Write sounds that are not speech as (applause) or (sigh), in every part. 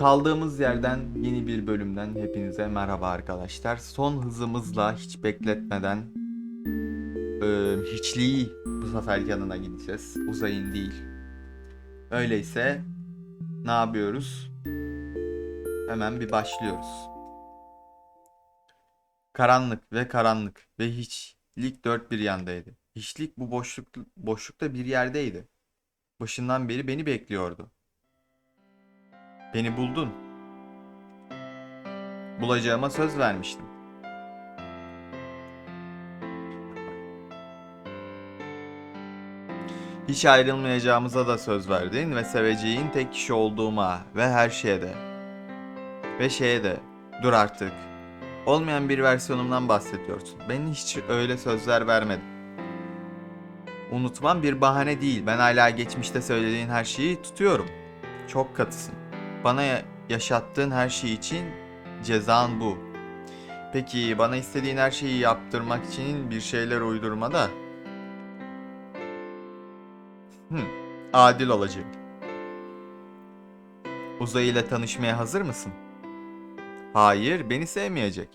Kaldığımız yerden yeni bir bölümden hepinize merhaba arkadaşlar. Son hızımızla hiç bekletmeden e, hiçliği bu sefer yanına gideceğiz. Uzayın değil. Öyleyse ne yapıyoruz? Hemen bir başlıyoruz. Karanlık ve karanlık ve hiçlik dört bir yandaydı. Hiçlik bu boşluk boşlukta bir yerdeydi. Başından beri beni bekliyordu. Beni buldun. Bulacağıma söz vermiştim. Hiç ayrılmayacağımıza da söz verdin ve seveceğin tek kişi olduğuma ve her şeye de. Ve şeye de. Dur artık. Olmayan bir versiyonumdan bahsediyorsun. Ben hiç öyle sözler vermedim. Unutmam bir bahane değil. Ben hala geçmişte söylediğin her şeyi tutuyorum. Çok katısın. Bana ya- yaşattığın her şey için cezan bu. Peki bana istediğin her şeyi yaptırmak için bir şeyler uydurma da. Hı, adil olacağım. Uzay ile tanışmaya hazır mısın? Hayır, beni sevmeyecek.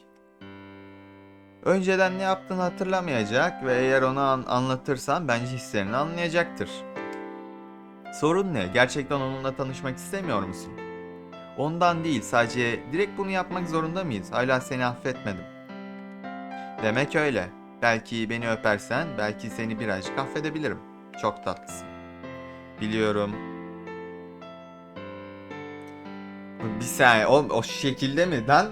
Önceden ne yaptığını hatırlamayacak ve eğer ona an- anlatırsan bence hislerini anlayacaktır. Sorun ne? Gerçekten onunla tanışmak istemiyor musun? Ondan değil, sadece direkt bunu yapmak zorunda mıyız? Hala seni affetmedim. Demek öyle. Belki beni öpersen, belki seni birazcık affedebilirim. Çok tatlısın. Biliyorum. Bir saniye, o, o şekilde mi lan?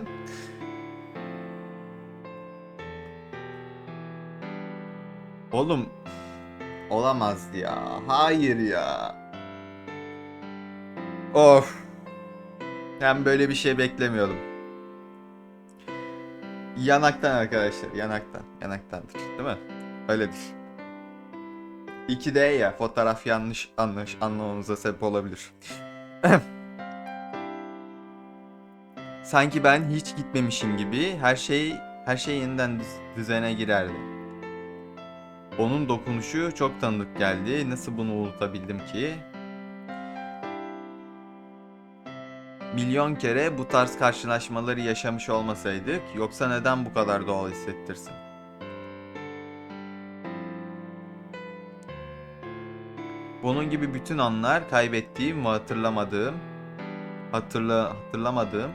Oğlum, olamazdı ya. Hayır ya. Of. Ben böyle bir şey beklemiyordum. Yanaktan arkadaşlar, yanaktan. Yanaktandır, değil mi? Öyledir. 2D ya, fotoğraf yanlış anlaş anlamamıza sebep olabilir. (clears throat) Sanki ben hiç gitmemişim gibi her şey her şey yeniden düz- düzene girerdi. Onun dokunuşu çok tanıdık geldi. Nasıl bunu unutabildim ki? Milyon kere bu tarz karşılaşmaları yaşamış olmasaydık yoksa neden bu kadar doğal hissettirsin? Bunun gibi bütün anlar kaybettiğim ve hatırlamadığım hatırla hatırlamadığım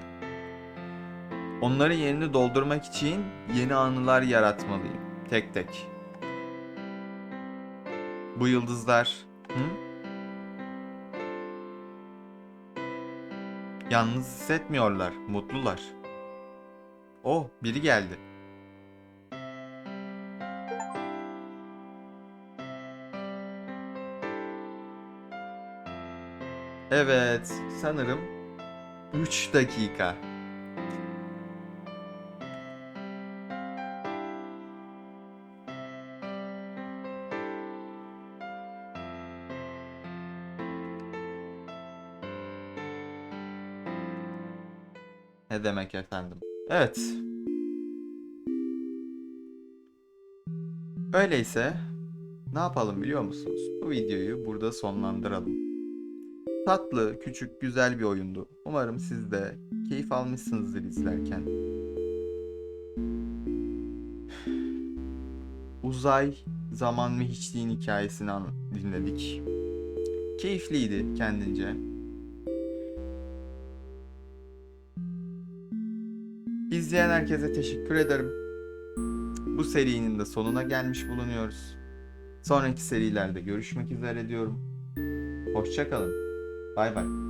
onların yerini doldurmak için yeni anılar yaratmalıyım tek tek. Bu yıldızlar hı? Yalnız hissetmiyorlar, mutlular. Oh, biri geldi. Evet, sanırım 3 dakika. Ne demek efendim? Evet. Öyleyse ne yapalım biliyor musunuz? Bu videoyu burada sonlandıralım. Tatlı, küçük, güzel bir oyundu. Umarım siz de keyif almışsınızdır izlerken. Uzay, zaman ve hiçliğin hikayesini dinledik. Keyifliydi kendince. İzleyen herkese teşekkür ederim. Bu serinin de sonuna gelmiş bulunuyoruz. Sonraki serilerde görüşmek üzere diyorum. Hoşçakalın. Bay bay.